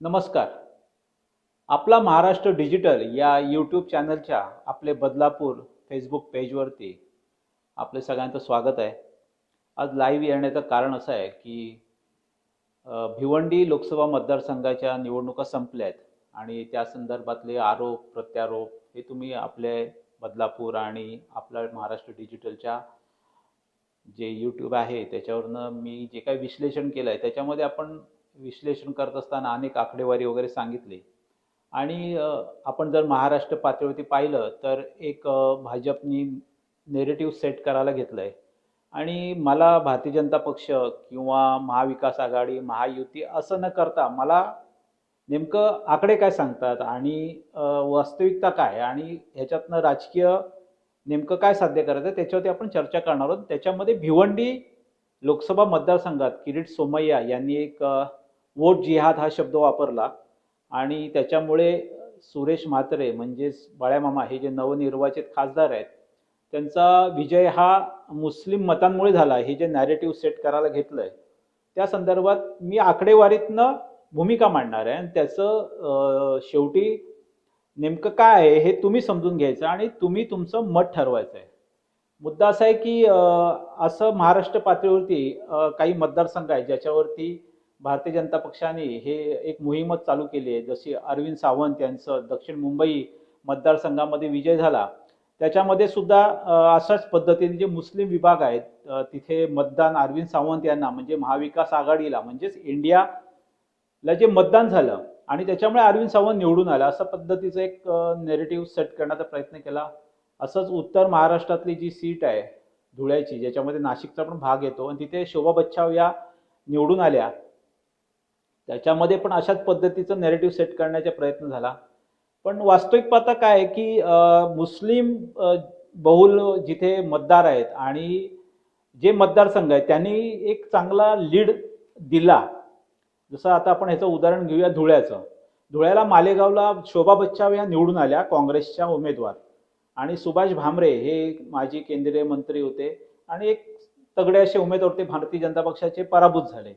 नमस्कार. आपला महाराष्ट्र डिजिटल या यूट्यूब चॅनलच्या आपले बदलापूर फेसबुक पेजवरती आपले सगळ्यांचं स्वागत आहे. आज लाईव्ह येण्याचं कारण असं आहे की भिवंडी लोकसभा मतदारसंघाच्या निवडणुका संपल्या आहेत आणि त्या संदर्भातले आरोप प्रत्यारोप हे तुम्ही आपले बदलापूर आणि आपल्या महाराष्ट्र डिजिटलच्या जे यूट्यूब आहे त्याच्यावरनं मी जे काही विश्लेषण केलं आहे त्याच्यामध्ये आपण विश्लेषण करत असताना अनेक आकडेवारी वगैरे सांगितली. आणि आपण जर महाराष्ट्र पातळीवरती पाहिलं तर एक भाजपनी नेरेटिव्ह सेट करायला घेतलं आहे आणि मला भारतीय जनता पक्ष किंवा महाविकास आघाडी महायुती असं न करता मला नेमकं आकडे काय सांगतात आणि वास्तविकता काय आणि ह्याच्यातनं राजकीय नेमकं काय साध्य करायचं त्याच्यावरती आपण चर्चा करणार आहोत. त्याच्यामध्ये भिवंडी लोकसभा मतदारसंघात किरीट सोमय्या यांनी एक वोट जिहाद हा शब्द वापरला आणि त्याच्यामुळे सुरेश म्हात्रे म्हणजेच बाळ्यामामा हे जे नवनिर्वाचित खासदार आहेत त्यांचा विजय हा मुस्लिम मतांमुळे झाला हे जे नॅरेटिव्ह सेट करायला घेतलं आहे त्या संदर्भात मी आकडेवारीतनं भूमिका मांडणार आहे आणि त्याचं शेवटी नेमकं काय आहे हे तुम्ही समजून घ्यायचं आणि तुम्ही तुमचं मत ठरवायचं आहे. मुद्दा असा आहे की असं महाराष्ट्र पातळीवरती काही मतदारसंघ आहेत ज्याच्यावरती भारतीय जनता पक्षाने हे एक मोहीमच चालू केली आहे. जशी अरविंद सावंत यांचं दक्षिण मुंबई मतदारसंघामध्ये विजय झाला त्याच्यामध्ये सुद्धा अशाच पद्धतीने जे मुस्लिम विभाग आहेत तिथे मतदान अरविंद सावंत यांना म्हणजे महाविकास आघाडीला म्हणजेच इंडियाला जे मतदान झालं आणि त्याच्यामुळे अरविंद सावंत निवडून आला असं पद्धतीचं एक नेरेटिव्ह सेट करण्याचा प्रयत्न केला. असंच उत्तर महाराष्ट्रातली जी सीट आहे धुळ्याची ज्याच्यामध्ये नाशिकचा पण भाग येतो आणि तिथे शोभा बच्छाव या निवडून आल्या. त्याच्यामध्ये पण अशाच पद्धतीचं नेरेटिव्ह सेट करण्याचा प्रयत्न झाला. पण वास्तविक पाहता काय आहे की मुस्लिम बहुल जिथे मतदार आहेत आणि जे मतदारसंघ आहेत त्यांनी एक चांगला लीड दिला. जसं आता आपण ह्याचं उदाहरण घेऊया धुळ्याचं. धुळ्याला मालेगावला शोभा बच्चाव या निवडून आल्या काँग्रेसच्या उमेदवार. आणि सुभाष भामरे हे माजी केंद्रीय मंत्री होते आणि एक तगडे असे उमेदवार ते भारतीय जनता पक्षाचे पराभूत झाले.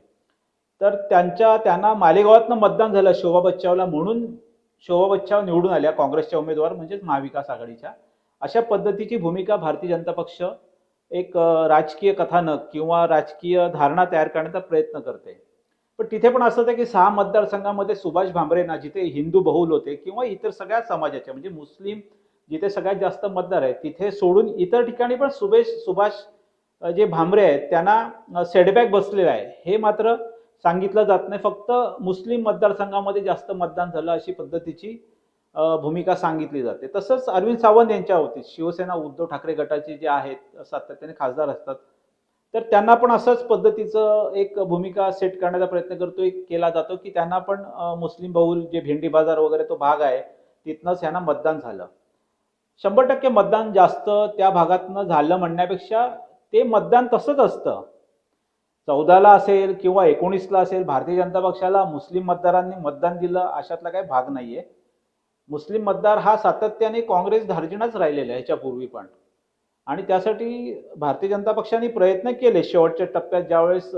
तर त्यांच्या त्यांना मालेगावातनं मतदान झालं शोभा बच्चावला म्हणून शोभा बच्चाव निवडून आल्या काँग्रेसच्या उमेदवार म्हणजेच महाविकास आघाडीच्या. अशा पद्धतीची भूमिका भारतीय जनता पक्ष एक राजकीय कथानक किंवा राजकीय धारणा तयार करण्याचा प्रयत्न करते. पण तिथे पण असं होतं की सहा मतदारसंघामध्ये सुभाष भामरेंना जिथे हिंदू बहुल होते किंवा इतर सगळ्या समाजाचे म्हणजे मुस्लिम जिथे सगळ्यात जास्त मतदार आहेत तिथे सोडून इतर ठिकाणी पण सुभेश सुभाष जे भामरे आहेत त्यांना सेटबॅक बसलेला आहे. हे मात्र सांगितलं जात नाही. फक्त मुस्लिम मतदारसंघामध्ये जास्त मतदान झालं अशी पद्धतीची भूमिका सांगितली जाते. तसंच अरविंद सावंत यांच्या होती शिवसेना उद्धव ठाकरे गटाचे जे आहेत सातत्याने खासदार असतात. तर त्यांना पण असंच पद्धतीचं एक भूमिका सेट करण्याचा प्रयत्न करतोय केला जातो की त्यांना पण मुस्लिम बहुल जे भेंडी बाजार वगैरे तो भाग आहे तिथनंच ह्यांना मतदान झालं. शंभर टक्के मतदान जास्त त्या भागातनं झालं म्हणण्यापेक्षा ते मतदान तसंच असतं. चौदाला असेल किंवा एकोणीसला असेल भारतीय जनता पक्षाला मुस्लिम मतदारांनी मतदान दिलं अशातला काही भाग नाहीये. मुस्लिम मतदार हा सातत्याने काँग्रेस धार्जिणच राहिलेला आहे ह्याच्यापूर्वी पण. आणि त्यासाठी भारतीय जनता पक्षाने प्रयत्न केले शेवटच्या टप्प्यात ज्यावेळेस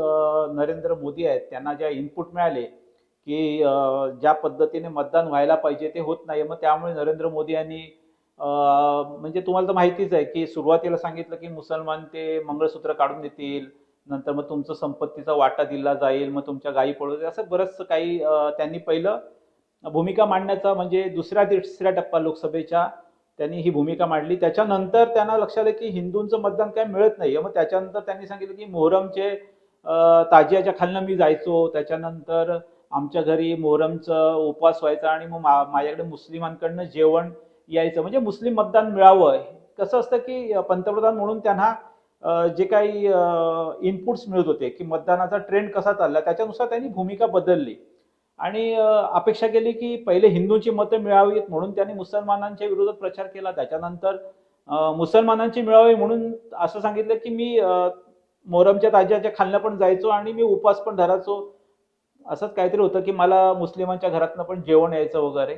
नरेंद्र मोदी आहेत त्यांना ज्या इनपुट मिळाले की ज्या पद्धतीने मतदान व्हायला पाहिजे ते होत नाही मग त्यामुळे नरेंद्र मोदी यांनी म्हणजे तुम्हाला तर माहितीच आहे की सुरुवातीला सांगितलं की मुसलमान ते मंगळसूत्र काढून देतील नंतर मग तुमचं संपत्तीचा वाटा दिला जाईल मग तुमच्या गायी पळू असं बरंचसं काही त्यांनी पहिलं भूमिका मांडण्याचा म्हणजे दुसऱ्या तिसऱ्या टप्पा लोकसभेच्या त्यांनी ही भूमिका मांडली. त्याच्यानंतर त्यांना लक्षात आलं की हिंदूंचं मतदान काय मिळत नाही मग त्याच्यानंतर त्यांनी सांगितलं की मोहरमचे ताजियाच्या खालनं मी जायचो. त्याच्यानंतर आमच्या घरी मोहरमचं उपवास व्हायचा आणि मग मा- माझ्याकडे मुस्लिमांकडनं जेवण यायचं. म्हणजे मुस्लिम मतदान मिळावं. कसं असतं की पंतप्रधान म्हणून त्यांना जे काही इनपुट्स मिळत होते की मतदानाचा ट्रेंड कसा चालला त्याच्यानुसार त्यांनी भूमिका बदलली. आणि अपेक्षा केली की पहिले हिंदूंची मतं मिळावीत म्हणून त्यांनी मुसलमानांच्या विरोधात प्रचार केला. त्याच्यानंतर मुसलमानांची मिळावी म्हणून असं सांगितलं की मी मोहरमच्या ताज्याच्या खालनं पण जायचो आणि मी उपवास पण धरायचो. असंच काहीतरी होतं की मला मुस्लिमांच्या घरातनं पण जेवण यायचं वगैरे.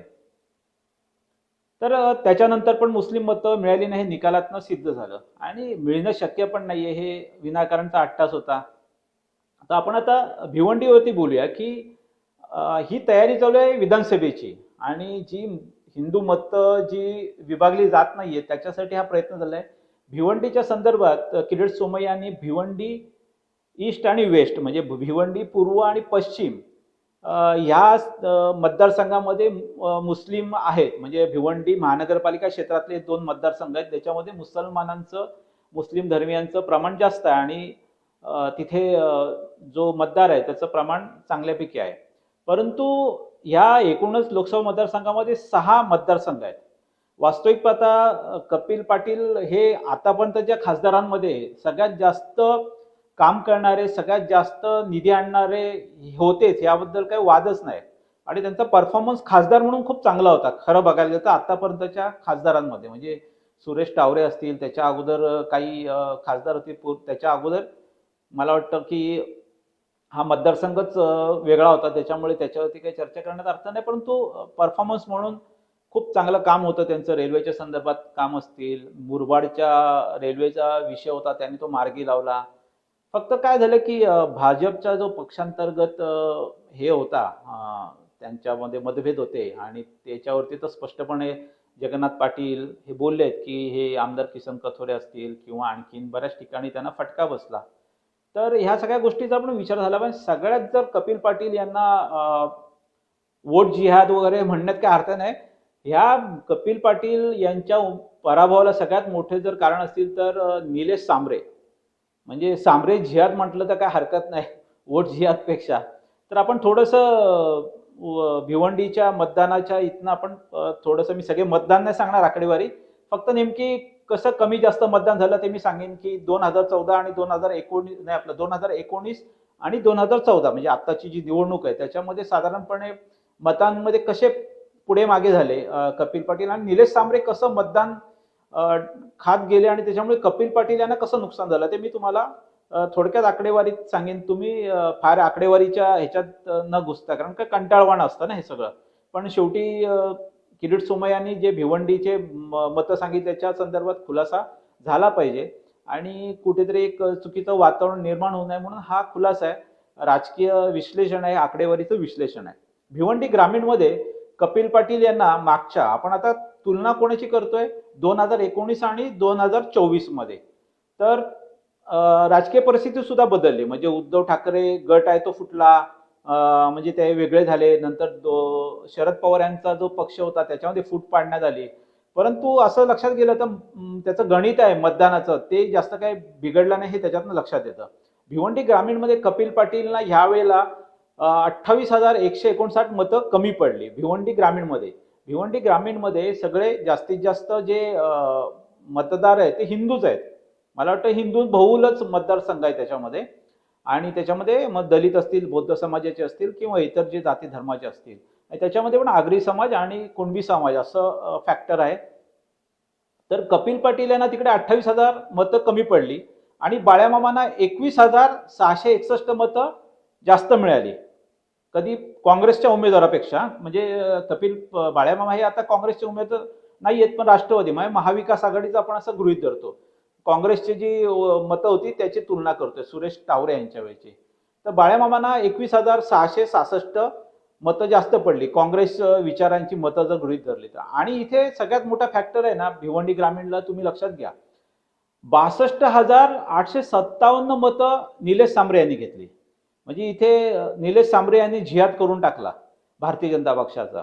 तर त्याच्यानंतर पण मुस्लिम मतं मिळाली नाही हे निकालातनं सिद्ध झालं. आणि मिळणं शक्य पण नाहीये हे विनाकारणचा अट्टास होता. आता आपण आता भिवंडीवरती बोलूया की ही तयारी चालू आहे विधानसभेची. आणि जी हिंदू मतं जी विभागली जात नाहीये त्याच्यासाठी हा प्रयत्न झाला आहे भिवंडीच्या संदर्भात किरीट सोमय्या यांनी भिवंडी ईस्ट आणि वेस्ट म्हणजे भिवंडी पूर्व आणि पश्चिम ह्या मतदारसंघामध्ये मुस्लिम आहेत. म्हणजे भिवंडी महानगरपालिका क्षेत्रातले दोन मतदारसंघ आहेत. त्याच्यामध्ये मुसलमानांचं मुस्लिम धर्मियांचं प्रमाण जास्त आहे आणि तिथे जो मतदार आहे त्याचं प्रमाण चांगल्यापैकी आहे. परंतु ह्या एकूणच लोकसभा मतदारसंघामध्ये सहा मतदारसंघ आहेत. वास्तविक पाहता कपिल पाटील हे आतापर्यंतच्या खासदारांमध्ये सगळ्यात जास्त काम करणारे सगळ्यात जास्त निधी आणणारे होतेच याबद्दल काही वादच नाही. आणि त्यांचा परफॉर्मन्स खासदार म्हणून खूप चांगला होता. खरं बघायला गेलं तर आतापर्यंतच्या खासदारांमध्ये म्हणजे सुरेश टावरे असतील त्याच्या अगोदर काही खासदार होते त्याच्या अगोदर मला वाटतं की हा मतदारसंघच वेगळा होता. त्याच्यामुळे त्याच्यावरती काही चर्चा करण्यात अर्थ नाही परंतु परफॉर्मन्स म्हणून खूप चांगलं काम होतं त्यांचं. रेल्वेच्या संदर्भात काम असतील. मुरबाडच्या रेल्वेचा विषय होता त्यांनी तो मार्गी लावला. फक्त काय झालं की भाजपचा जो पक्षांतर्गत हे होता त्यांच्यामध्ये मतभेद होते आणि त्याच्यावरती तर स्पष्टपणे जगन्नाथ पाटील हे बोलले आहेत की हे आमदार किसन कथोरे असतील किंवा आणखीन बऱ्याच ठिकाणी त्यांना फटका बसला. तर ह्या सगळ्या गोष्टीचा पण विचार झाला पाहिजे. सगळ्यात जर कपिल पाटील यांना वोट जिहाद वगैरे म्हणण्यात काय अर्थ नाही ह्या कपिल पाटील यांच्या पराभवाला सगळ्यात मोठे जर कारण असतील तर निलेश सांबरे. म्हणजे सामरे झियात म्हटलं तर काय हरकत नाही वोट झियातपेक्षा तर आपण थोडंसं भिवंडीच्या मतदानाच्या इथनं आपण थोडंसं मी सगळे मतदान नाही सांगणार आकडेवारी फक्त नेमकी कसं कमी जास्त मतदान झालं ते मी सांगेन की दोन हजार चौदा आणि दोन हजार एकोणीस नाही आपलं दोन हजार एकोणीस आणि दोन हजार चौदा म्हणजे आत्ताची जी निवडणूक आहे त्याच्यामध्ये साधारणपणे मतांमध्ये कसे पुढे मागे झाले कपिल पाटील आणि निलेश सांबरे कसं मतदान खात गेले आणि त्याच्यामुळे कपिल पाटील यांना कसं नुकसान झालं? ते मी तुम्हाला थोडक्यात आकडेवारीत सांगेन. तुम्ही फार आकडेवारीच्या ह्याच्यात न घुसता कारण का कंटाळवाणं असतं ना हे सगळं. पण शेवटी किरीट सोमय्यांनी जे भिवंडीचे म- मतं सांगितले त्याच्या संदर्भात खुलासा झाला पाहिजे. आणि कुठेतरी एक चुकीचं वातावरण निर्माण होऊ नये म्हणून हा खुलासा आहे. राजकीय विश्लेषण आहे आकडेवारीचं विश्लेषण आहे. भिवंडी ग्रामीणमध्ये कपिल पाटील यांना मागच्या आपण आता तुलना कोणाची करतोय? दोन हजार एकोणीस आणि दोन हजार चोवीसमध्ये. तर राजकीय परिस्थिती सुद्धा बदलली. म्हणजे उद्धव ठाकरे गट आहे तो फुटला. म्हणजे ते वेगळे झाले. नंतर दो- शरद पवार यांचा जो पक्ष होता त्याच्यामध्ये फूट पाडण्यात आली. परंतु असं लक्षात गेलं तर त्याचं गणित आहे मतदानाचं. ते जास्त काही बिघडलं नाही हे त्याच्यातनं लक्षात येतं. भिवंडी ग्रामीणमध्ये कपिल पाटीलना ह्या वेळेला अठ्ठावीस हजार एकशे एकोणसाठ मतं कमी पडली भिवंडी ग्रामीणमध्ये. भिवंडी ग्रामीणमध्ये सगळे जास्तीत जास्त जे मतदार आहेत ते हिंदूच आहेत. मला वाटतं हिंदू बहुलच मतदारसंघ आहे त्याच्यामध्ये. आणि त्याच्यामध्ये मग दलित असतील बौद्ध समाजाचे असतील किंवा इतर जे जाती धर्माचे असतील. आणि त्याच्यामध्ये पण आगरी समाज आणि कुणबी समाज असं फॅक्टर आहे. तर कपिल पाटील यांना तिकडे अठ्ठावीस हजार मतं कमी पडली. आणि बाळ्यामामांना एकवीस हजार सहाशे एकसष्ट मतं जास्त मिळाली. कधी काँग्रेसच्या उमेदवारापेक्षा म्हणजे कपिल बाळ्यामामा हे आता काँग्रेसचे उमेदवार नाही आहेत पण राष्ट्रवादी म्हणजे महाविकास आघाडीचं आपण असं गृहीत धरतो. काँग्रेसची जी मतं होती त्याची तुलना करतोय सुरेश टावरे यांच्या वेळची. तर बाळ्यामामांना एकवीस हजार सहाशे सहासष्ट मतं जास्त पडली काँग्रेस विचारांची मतं जर गृहीत धरली तर. आणि इथे सगळ्यात मोठा फॅक्टर आहे ना भिवंडी ग्रामीणला तुम्ही लक्षात घ्या. बासष्ट हजार आठशे सत्तावन्न मतं निलेश सांबरे यांनी घेतली. म्हणजे इथे निलेश सांबरे यांनी जिहाद करून टाकला भारतीय जनता पक्षाचा.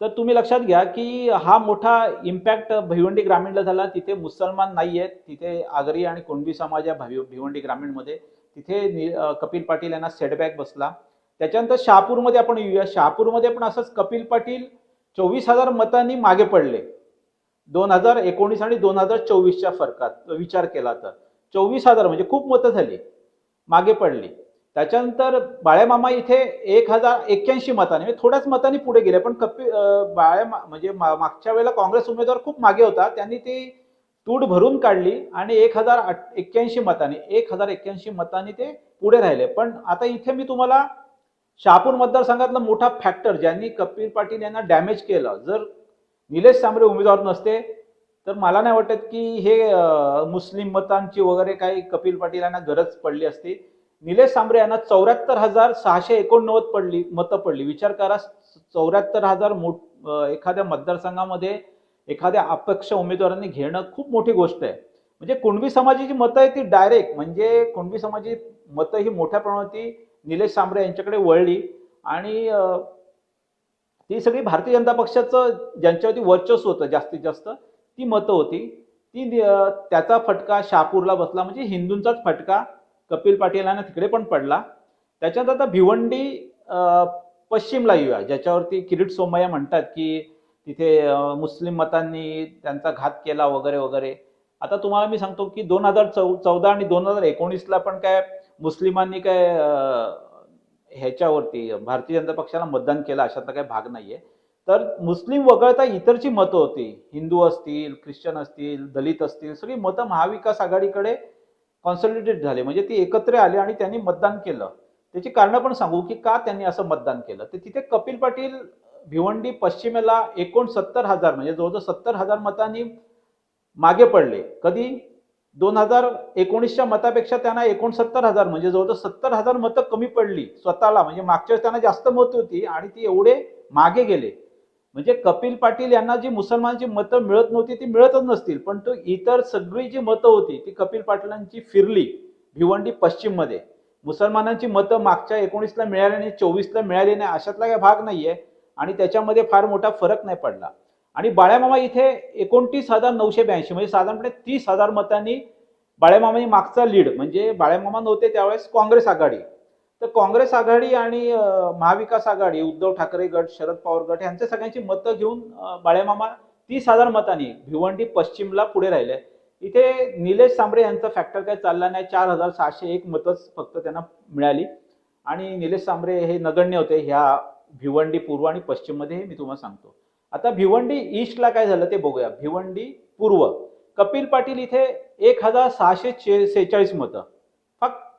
तर तुम्ही लक्षात घ्या की हा मोठा इम्पॅक्ट भिवंडी ग्रामीणला झाला. तिथे मुसलमान नाही आहेत. तिथे आगरी आणि कुणबी समाज या भिव- भिवंडी ग्रामीणमध्ये तिथे नि- कपिल पाटील यांना सेटबॅक बसला. त्याच्यानंतर शहापूरमध्ये आपण येऊया. शहापूरमध्ये पण असंच कपिल पाटील चोवीस हजार मतांनी मागे पडले. दोन हजार एकोणीस आणि दोन हजार चोवीसच्या फरकात विचार केला तर. चोवीस हजार म्हणजे खूप मतं झाली. मागे पडली. त्याच्यानंतर बाळ्यामामा इथे एक हजार एक्क्याऐंशी मताने म्हणजे थोड्याच मतांनी पुढे गेले पण कपी बाळ्या म्हणजे मा- मागच्या वेळेला काँग्रेस उमेदवार खूप मागे होता त्यांनी ती तूट भरून काढली आणि एक हजार एक्क्याऐंशी मताने एक हजार एक्क्याऐंशी मतांनी ते पुढे राहिले. पण आता इथे मी तुम्हाला शहापूर मतदारसंघातला मोठा फॅक्टर ज्यांनी कपिल पाटील यांना डॅमेज केलं जर निलेश सांबरे उमेदवार नसते तर मला नाही वाटत की हे मुस्लिम मतांची वगैरे काही कपिल पाटील यांना गरज पडली असती. निलेश सांबरे यांना चौऱ्याहत्तर हजार सहाशे एकोणनव्वद पडली मतं पडली. विचार करा चौऱ्याहत्तर हजार मोठ एखाद्या मतदारसंघामध्ये एखाद्या अपक्ष उमेदवारांनी घेणं खूप मोठी गोष्ट आहे. म्हणजे कुणबी समाजाची मतं आहे ती डायरेक्ट म्हणजे कुणबी समाजाची मतं ही मोठ्या प्रमाणात निलेश सांबरे यांच्याकडे वळली आणि ती सगळी भारतीय जनता पक्षाचं ज्यांच्यावरती वर्चस्व होतं जास्तीत जास्त ती मतं होती. ती त्याचा फटका शहापूरला बसला म्हणजे हिंदूंचाच फटका. कपिल पाटील यांना तिकडे पण पडला. त्याच्यात आता भिवंडी पश्चिमला येऊया ज्याच्यावरती किरीट सोमय्या म्हणतात की तिथे मुस्लिम मतांनी त्यांचा घात केला वगैरे वगैरे. आता तुम्हाला मी सांगतो की दोन हजार चौ चौदा आणि दोन हजार एकोणीसला पण काय मुस्लिमांनी काय ह्याच्यावरती भारतीय जनता पक्षाला मतदान केलं अशातला काही भाग नाहीये. तर मुस्लिम वगळता इतरची मतं होती. हिंदू असतील ख्रिश्चन असतील दलित असतील सगळी मतं महाविकास आघाडीकडे कॉन्सॉलिडेट झाले. म्हणजे ती एकत्र आले आणि त्यांनी मतदान केलं. त्याची कारणं पण सांगू की का त्यांनी असं मतदान केलं? तर तिथे कपिल पाटील भिवंडी पश्चिमेला एकोणसत्तर हजार म्हणजे जवळजवळ सत्तर हजार मतांनी मागे पडले. कधी? दोन हजार एकोणीसच्या मतापेक्षा त्यांना एकोणसत्तर हजार म्हणजे जवळजवळ सत्तर हजार मतं कमी पडली स्वतःला. म्हणजे मागच्या वेळेस त्यांना जास्त मत होती आणि ती एवढे मागे गेले. म्हणजे कपिल पाटील यांना जी मुसलमानांची मतं मिळत नव्हती ती मिळतच नसतील. पण तो इतर सगळी जी मतं होती ती कपिल पाटलांची फिरली भिवंडी पश्चिममध्ये. मुसलमानांची मतं मागच्या एकोणीसला मिळाली नाही चोवीसला मिळाली नाही अशातला काही भाग नाहीये. आणि त्याच्यामध्ये फार मोठा फरक नाही पडला. आणि बाळ्यामामा इथे एकोणतीस हजार नऊशे ब्याऐंशी म्हणजे साधारणपणे तीस हजार मतांनी बाळ्यामामानी मागचा लीड. म्हणजे बाळ्यामामा नव्हते त्यावेळेस काँग्रेस आघाडी. तर काँग्रेस आघाडी आणि महाविकास आघाडी उद्धव ठाकरे गट शरद पवार गट यांच्या सगळ्यांची मतं घेऊन बाळेमामा बाळ्यामामा तीस हजार मतांनी भिवंडी पश्चिमला पुढे राहिले. इथे निलेश सांबरे यांचा फॅक्टर काय चालला नाही चार हजार सहाशे एक मतच फक्त त्यांना मिळाली. आणि निलेश सांबरे हे नगण्य होते ह्या भिवंडी पूर्व आणि पश्चिममध्ये हे मी तुम्हाला सांगतो. आता भिवंडी ईस्टला काय झालं ते बघूया. भिवंडी पूर्व. कपिल पाटील इथे एक हजार सहाशे सेहेचाळीस मतं. फक्त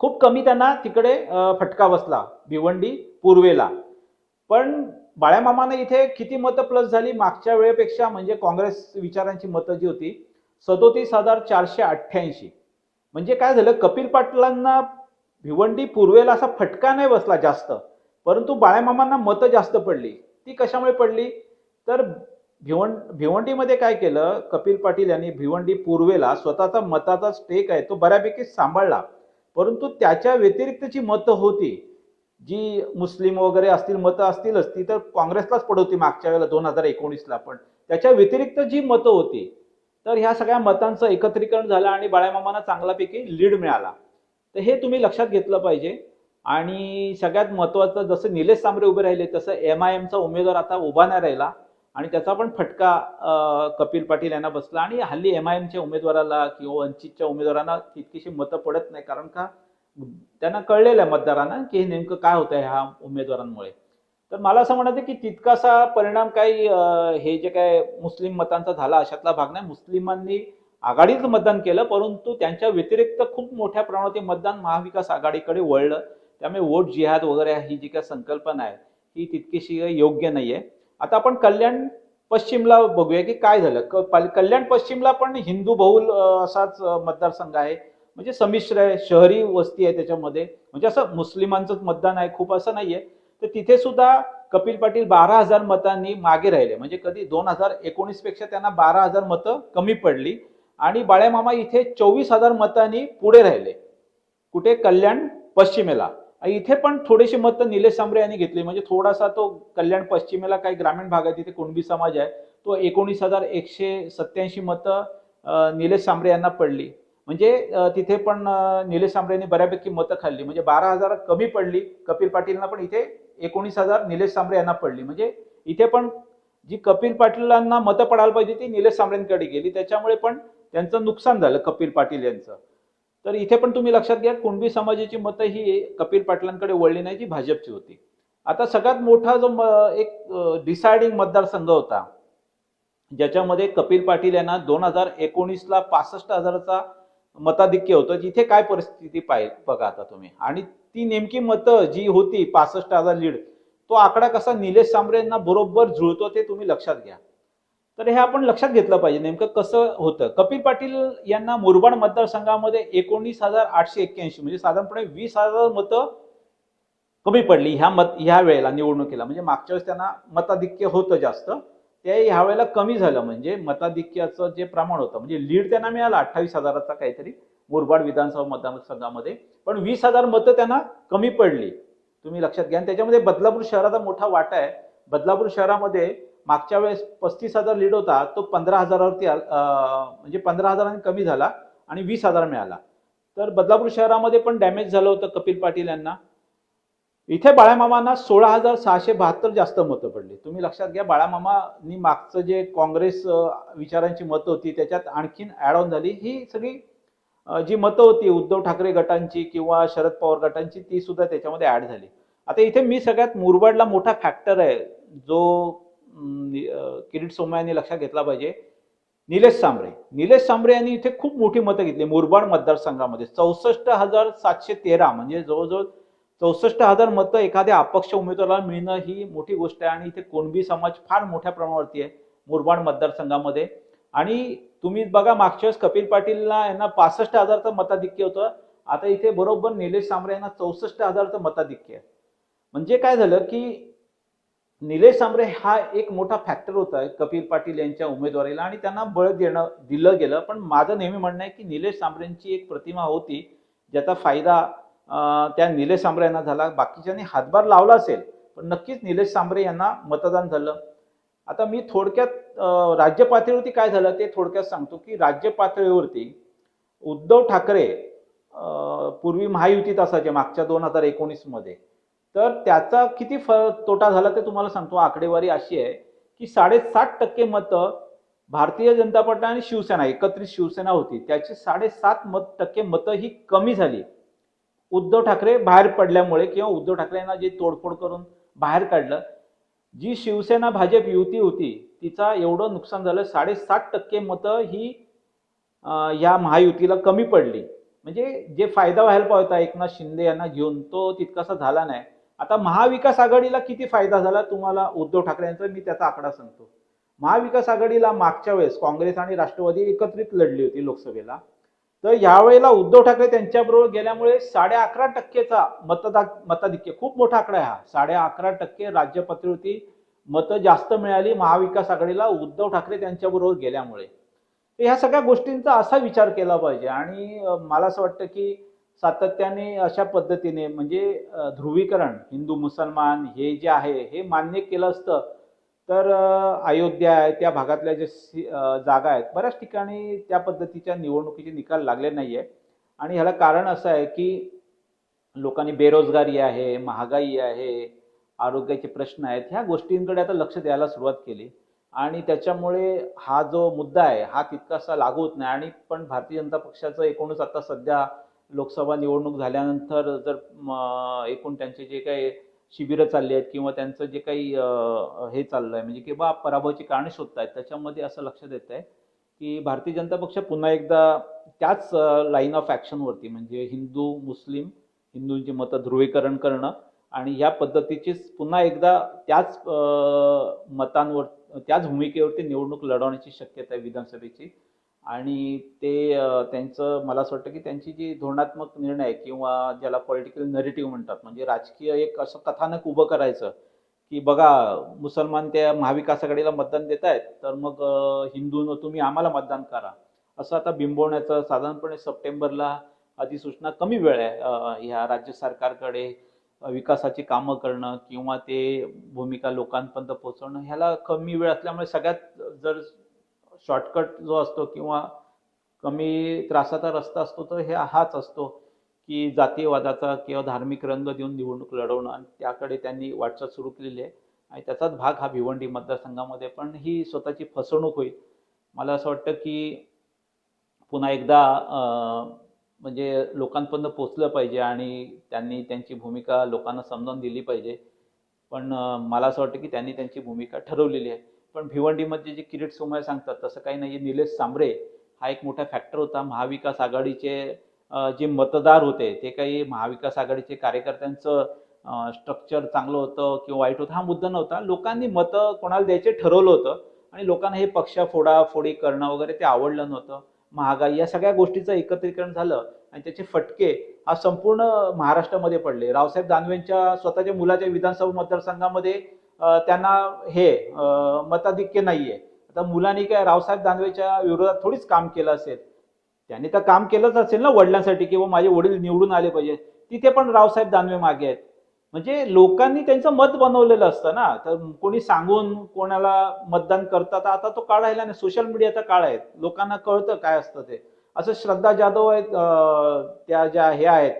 खूप कमी त्यांना तिकडे फटका बसला भिवंडी पूर्वेला. पण बाळ्यामामाने इथे किती मतं प्लस झाली? मागच्या वेळेपेक्षा म्हणजे काँग्रेस विचारांची मतं जी होती सदोतीस हजार चारशे अठ्ठ्याऐंशी. म्हणजे काय झालं? कपिल पाटलांना भिवंडी पूर्वेला असा फटका नाही बसला जास्त. परंतु बाळ्यामामांना मतं जास्त पडली. ती कशामुळे पडली? तर भिवंड भिवंडीमध्ये काय केलं? कपिल पाटील यांनी भिवंडी पूर्वेला स्वतःचा मताचा स्टेक आहे तो बऱ्यापैकी सांभाळला. परंतु त्याच्या व्यतिरिक्तची मतं होती जी मुस्लिम वगैरे असतील मतं असतीलच ती तर काँग्रेसलाच पडवती मागच्या वेळेला दोन हजार एकोणीसला. पण त्याच्या व्यतिरिक्त जी मतं होती तर ह्या सगळ्या मतांचं एकत्रीकरण झालं आणि बाळ्यामामांना चांगल्यापैकी लीड मिळाला. तर हे तुम्ही लक्षात घेतलं पाहिजे. आणि सगळ्यात महत्वाचं जसं निलेश सांबरे उभे राहिले तसं एम आय एमचा उमेदवार आता उभा नाही राहिला. आणि त्याचा पण फटका कपिल पाटील यांना बसला. आणि हल्ली एम आय एमच्या उमेदवाराला किंवा वंचितच्या उमेदवारांना तितकीशी मतं पडत नाही. कारण का? त्यांना कळलेलं आहे मतदारांना की हे नेमकं काय होतं आहे ह्या उमेदवारांमुळे. तर मला असं म्हणायचं की तितकासा परिणाम काही हे जे काय मुस्लिम मतांचा झाला अशातला भाग नाही. मुस्लिमांनी आघाडीचं मतदान केलं परंतु त्यांच्या व्यतिरिक्त खूप मोठ्या प्रमाणात मतदान महाविकास आघाडीकडे वळलं. त्यामुळे वोट जिहाद वगैरे ही जी काय संकल्पना आहे ही तितकीशी योग्य नाही आहे आता आपण कल्याण पश्चिमला बघूया की काय झालं. कल्याण पश्चिमला पण हिंदू बहुल असाच मतदारसंघ आहे. म्हणजे संमिश्र आहे शहरी वस्ती आहे त्याच्यामध्ये. म्हणजे असं मुस्लिमांचंच मतदान आहे खूप असं नाहीये. तर तिथे सुद्धा कपिल पाटील बारा हजार मतांनी मागे राहिले. म्हणजे कधी दोन हजार एकोणीसपेक्षा त्यांना बारा हजार मतं कमी पडली. आणि बाळ्यामामा इथे चोवीस हजार मतांनी पुढे राहिले. कुठे? कल्याण पश्चिमेला. इथे पण थोडेसे मतं निलेश सांबरे यांनी घेतले. म्हणजे थोडासा तो कल्याण पश्चिमेला काही ग्रामीण भागात इथे कुणबी समाज आहे. तो एकोणीस हजार एकशे सत्याऐंशी मतं निलेश सांबरे यांना पडली. म्हणजे तिथे पण निलेश सांबरे यांनी बऱ्यापैकी मतं खाल्ली. म्हणजे बारा हजार कमी पडली. कपिल पाटीलना पण इथे एकोणीस हजार निलेश सांबरे यांना पडली. म्हणजे इथे पण जी कपिल पाटीलांना मतं पडायला पाहिजे ती निलेश सांबरेंकडे गेली. त्याच्यामुळे पण त्यांचं नुकसान झालं कपिल पाटील यांचं. तर इथे पण तुम्ही लक्षात घ्या कुणबी समाजाची मतं ही कपिल पाटलांकडे वळली नाही जी भाजपची होती. आता सगळ्यात मोठा जो म- एक डिसायडिंग मतदारसंघ होता ज्याच्यामध्ये कपिल पाटील यांना दोन हजार एकोणीसला पासष्ट हजाराचा मताधिक्य होतं. जिथे काय परिस्थिती पाहिजे बघा आता तुम्ही. आणि ती नेमकी मतं जी होती पासष्ट हजार लीड तो आकडा कसा निलेश सांबरेंना बरोबर जुळतो ते तुम्ही लक्षात घ्या. तर हे आपण लक्षात घेतलं पाहिजे. नेमकं कसं होतं? कपिल पाटील यांना मुरबाड मतदारसंघामध्ये एकोणीस हजार आठशे एक्क्याऐंशी म्हणजे साधारणपणे वीस हजार मतं कमी पडली ह्या मत ह्या वेळेला निवडणुकीला. म्हणजे मागच्या वेळेस त्यांना मताधिक्य होतं जास्त. ते ह्या वेळेला कमी झालं. म्हणजे मताधिक्याचं जे प्रमाण होतं म्हणजे लीड त्यांना मिळालं अठ्ठावीस हजाराचा काहीतरी मुरबाड विधानसभा मतदारसंघामध्ये. पण वीस हजार मतं त्यांना कमी पडली. तुम्ही लक्षात घ्या. आणि त्याच्यामध्ये बदलापूर शहराचा मोठा वाटा आहे. बदलापूर शहरामध्ये मागच्या वेळेस पस्तीस हजार लीड होता तो पंधरा हजारावरती म्हणजे पंधरा हजारांनी कमी झाला आणि वीस हजार मिळाला. तर बदलापूर शहरामध्ये पण डॅमेज झालं होतं कपिल पाटील यांना. इथे बाळामामांना सोळा हजार सहाशे बहात्तर जास्त मतं पडली. तुम्ही लक्षात घ्या बाळामामांनी मागचं जे काँग्रेस विचारांची मतं होती त्याच्यात आणखीन ॲड ऑन झाली. ही सगळी जी मतं होती उद्धव ठाकरे गटांची किंवा शरद पवार गटांची ती सुद्धा त्याच्यामध्ये ॲड झाली. आता इथे मी सगळ्यात मुरबाडला मोठा फॅक्टर आहे जो किरीट सोमय्या यांनी लक्षात घेतला पाहिजे. निलेश सांबरे निलेश सांबरे यांनी इथे खूप मोठी मतं घेतली. मुरबाड मतदारसंघामध्ये चौसष्ट हजार सातशे तेरा म्हणजे जवळजवळ चौसष्ट हजार मतं एखाद्या अपक्ष उमेदवाराला मिळणं ही मोठी गोष्ट आहे. आणि इथे कोणबी समाज फार मोठ्या प्रमाणावरती आहे मुरबाड मतदारसंघामध्ये. आणि तुम्ही बघा मागच्या वेळेस कपिल पाटीलला यांना पासष्ट हजारचं मताधिक्य होतं. आता इथे बरोबर निलेश सांबरे यांना चौसष्ट हजारचं मताधिक्य आहे. म्हणजे काय झालं की निलेश सांबरे हा एक मोठा फॅक्टर होता कपिल पाटील यांच्या उमेदवारीला आणि त्यांना बळ देणं दिलं गेलं. पण माझं नेहमी म्हणणं आहे की निलेश सांबरेंची एक प्रतिमा होती ज्याचा फायदा त्या निलेश सांबरे यांना झाला. बाकीच्यांनी हातभार लावला असेल पण नक्कीच निलेश सांबरे यांना मतदान झालं. आता मी थोडक्यात राज्य पातळीवरती काय झालं ते थोडक्यात सांगतो की राज्य पातळीवरती उद्धव ठाकरे पूर्वी महायुतीत असायचे मागच्या दोन हजार एकोणीसमध्ये. तर त्याचा किती फ तोटा झाला ते तुम्हाला सांगतो. आकडेवारी अशी आहे की साडेसात टक्के मतं भारतीय जनता पार्टी आणि शिवसेना एकत्रित शिवसेना होती. त्याची साडेसात मत टक्के मतं ही कमी झाली. उद्धव ठाकरे बाहेर पडल्यामुळे किंवा उद्धव ठाकरेंना जे तोडफोड करून बाहेर काढलं जी शिवसेना भाजप युती होती तिचा एवढं नुकसान झालं साडेसात टक्के मतं ही या महायुतीला कमी पडली. म्हणजे जे फायदा व्हायला पाहिजे होता एकनाथ शिंदे यांना घेऊन तो तितकासा झाला नाही. आता महाविकास आघाडीला किती फायदा झाला तुम्हाला उद्धव ठाकरे यांचा मी त्याचा आकडा सांगतो. महाविकास आघाडीला मागच्या वेळेस काँग्रेस आणि राष्ट्रवादी एकत्रित लढली होती लोकसभेला. तर यावेळेला उद्धव ठाकरे त्यांच्याबरोबर गेल्यामुळे साडे अकरा टक्केचा मतदा मताधिक्य खूप मोठा आकडा आहे हा. साडे अकरा टक्के राज्य पातळीवरती मतं जास्त मिळाली महाविकास आघाडीला उद्धव ठाकरे त्यांच्याबरोबर गेल्यामुळे. ह्या सगळ्या गोष्टींचा असा विचार केला पाहिजे. आणि मला असं वाटतं की सातत्याने अशा पद्धतीने म्हणजे ध्रुवीकरण हिंदू मुसलमान हे जे आहे हे मान्य केलं असतं. तर अयोध्या आहे त्या भागातल्या जे सी- जागा आहेत बऱ्याच ठिकाणी त्या पद्धतीच्या निवडणुकीचे निकाल लागले नाही आहे आणि ह्याला कारण असं आहे की लोकांनी बेरोजगारी आहे महागाई आहे आरोग्याचे प्रश्न आहेत ह्या गोष्टींकडे आता लक्ष द्यायला सुरुवात केली. आणि त्याच्यामुळे हा जो मुद्दा आहे हा तितकासा लागू होत नाही. आणि पण भारतीय जनता पक्षाचं एकूणच आता सध्या लोकसभा निवडणूक झाल्यानंतर जर एकूण त्यांचे जे काही शिबिरं चालली आहेत किंवा त्यांचं जे काही हे चाललं आहे म्हणजे किंवा पराभवाची कारणे शोधत आहेत त्याच्यामध्ये असं लक्षात येत आहे की भारतीय जनता पक्ष पुन्हा एकदा त्याच लाईन ऑफ ॲक्शनवरती म्हणजे हिंदू मुस्लिम हिंदूंची मतं ध्रुवीकरण करणं आणि ह्या पद्धतीचीच पुन्हा एकदा त्याच मतांवर त्याच भूमिकेवरती निवडणूक लढवण्याची शक्यता आहे विधानसभेची. आणि ते त्यांचं मला असं वाटतं की त्यांची जी धोरणात्मक निर्णय आहे किंवा ज्याला पॉलिटिकल नरेटिव्ह म्हणतात म्हणजे राजकीय एक असं कथानक उभं करायचं की बघा मुसलमान त्या महाविकास आघाडीला मतदान देत आहेत तर मग हिंदूंवर हिंदूंनो तुम्ही आम्हाला मतदान करा. असं आता बिंबवण्याचं साधारणपणे सप्टेंबरला अधिसूचना कमी वेळ आहे ह्या राज्य सरकारकडे विकासाची कामं करणं किंवा ते भूमिका लोकांपर्यंत पोहोचवणं ह्याला कमी वेळ असल्यामुळे सगळ्यात जर शॉर्टकट जो असतो किंवा कमी त्रासाचा रस्ता असतो तर हे हाच असतो की जातीयवादाचा किंवा धार्मिक रंग देऊन निवडणूक लढवणं आणि त्याकडे त्यांनी वाटचाल सुरू केलेली आहे. आणि त्याचाच भाग हा भिवंडी मतदारसंघामध्ये पण ही स्वतःची फसवणूक होईल. मला असं वाटतं की पुन्हा एकदा म्हणजे लोकांपर्यंत पोचलं पाहिजे आणि त्यांनी त्यांची भूमिका लोकांना समजावून दिली पाहिजे. पण मला असं वाटतं की त्यांनी त्यांची भूमिका ठरवलेली आहे. पण भिवंडीमध्ये जे किरीट सोमय सांगतात तसं काही नाही निलेश सांबरे हा एक मोठा फॅक्टर होता. महाविकास आघाडीचे जे मतदार होते ते काही महाविकास आघाडीचे कार्यकर्त्यांचं स्ट्रक्चर चांगलं होतं किंवा वाईट होतं हा मुद्दा नव्हता. लोकांनी मतं कोणाला द्यायचे ठरवलं होतं आणि लोकांना हे पक्ष फोडाफोडी करणं वगैरे ते आवडलं नव्हतं. महागाई या सगळ्या गोष्टीचं एकत्रीकरण झालं आणि त्याचे फटके हा संपूर्ण महाराष्ट्रामध्ये पडले. रावसाहेब दानवेंच्या स्वतःच्या मुलाच्या विधानसभा मतदारसंघामध्ये त्यांना हे मताधिक्य नाहीये. आता मुलांनी काय रावसाहेब दानवेच्या विरोधात थोडीच काम केलं असेल. त्यांनी तर काम केलंच असेल ना वडिलांसाठी किंवा माझे वडील निवडून आले पाहिजे. तिथे पण रावसाहेब दानवे मागे आहेत. म्हणजे लोकांनी त्यांचं मत बनवलेलं असतं ना. तर कोणी सांगून कोणाला मतदान करतात आता तो काळ राहिला नाही. सोशल मीडियाचा काळ आहे. लोकांना कळतं काय असतं ते. असं श्रद्धा जाधव आहेत त्या ज्या हे आहेत.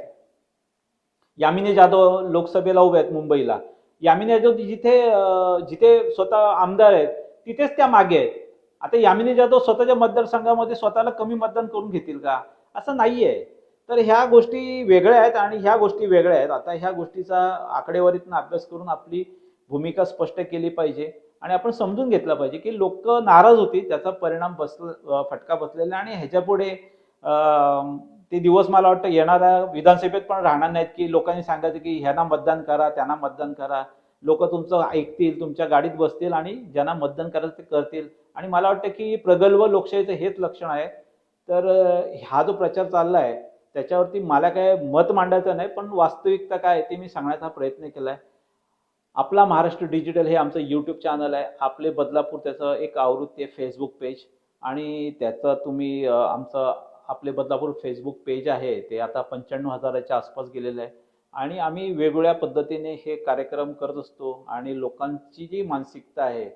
यामिनी जाधव लोकसभेला उभे आहेत मुंबईला. यामिनी जाधव जिथे जिथे स्वतः आमदार आहेत तिथेच त्या मागे आहेत. आता यामिनी जाधव स्वतःच्या मतदारसंघामध्ये स्वतःला कमी मतदान करून घेतील का? असं नाही आहे तर ह्या गोष्टी वेगळ्या आहेत आणि ह्या गोष्टी वेगळ्या आहेत. आता ह्या गोष्टीचा आकडेवारीतून अभ्यास करून आपली भूमिका स्पष्ट केली पाहिजे आणि आपण समजून घेतलं पाहिजे की लोक नाराज होती त्याचा परिणाम बस फटका बसलेला आहे आणि ह्याच्यापुढे ते दिवस मला वाटतं येणाऱ्या विधानसभेत पण राहणार नाहीत की लोकांनी सांगायचं की ह्यांना मतदान करा त्यांना मतदान करा. लोक तुमचं ऐकतील तुमच्या गाडीत बसतील आणि ज्यांना मतदान करायचं ते करतील. आणि मला वाटतं की प्रगल्भ लोकशाहीचं हेच लक्षण आहे. तर हा जो प्रचार चालला आहे त्याच्यावरती मला काय मत मांडायचं नाही पण वास्तविकता काय आहे ते मी सांगण्याचा प्रयत्न केला आहे आपला महाराष्ट्र डिजिटल हे आमचं यूट्यूब चॅनल आहे. आपले बदलापूर त्याचं एक आवृत्ती आहे फेसबुक पेज आणि त्याचं तुम्ही आमचं आपले बदलापूर फेसबुक पेज आहे ते आता पंच्याण्णव हजाराच्या आसपास गेलेलं आहे. आणि आम्ही वेगवेगळ्या पद्धतीने हे कार्यक्रम करत असतो आणि लोकांची जी मानसिकता आहे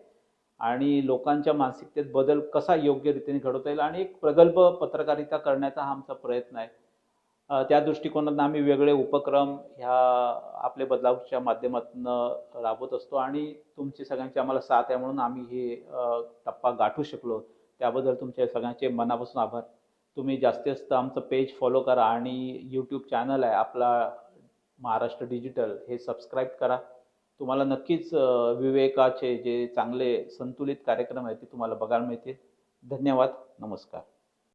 आणि लोकांच्या मानसिकतेत बदल कसा योग्य रीतीने घडवता येईल आणि एक प्रगल्भ पत्रकारिता करण्याचा हा आमचा प्रयत्न आहे. त्या दृष्टिकोनातून आम्ही वेगळे उपक्रम ह्या आपले बदलावच्या माध्यमातून राबवत असतो आणि तुमची सगळ्यांची आम्हाला साथ आहे म्हणून आम्ही हे टप्पा गाठू शकलो. त्याबद्दल तुमच्या सगळ्यांचे मनापासून आभार. तुम्ही जास्तीत जास्त आमचं पेज फॉलो करा आणि यूट्यूब चॅनल आहे आपला महाराष्ट्र डिजिटल हे सबस्क्राईब करा. तुम्हाला नक्कीच विवेकाचे जे चांगले संतुलित कार्यक्रम आहेत ते तुम्हाला बघायला मिळतील. धन्यवाद. नमस्कार.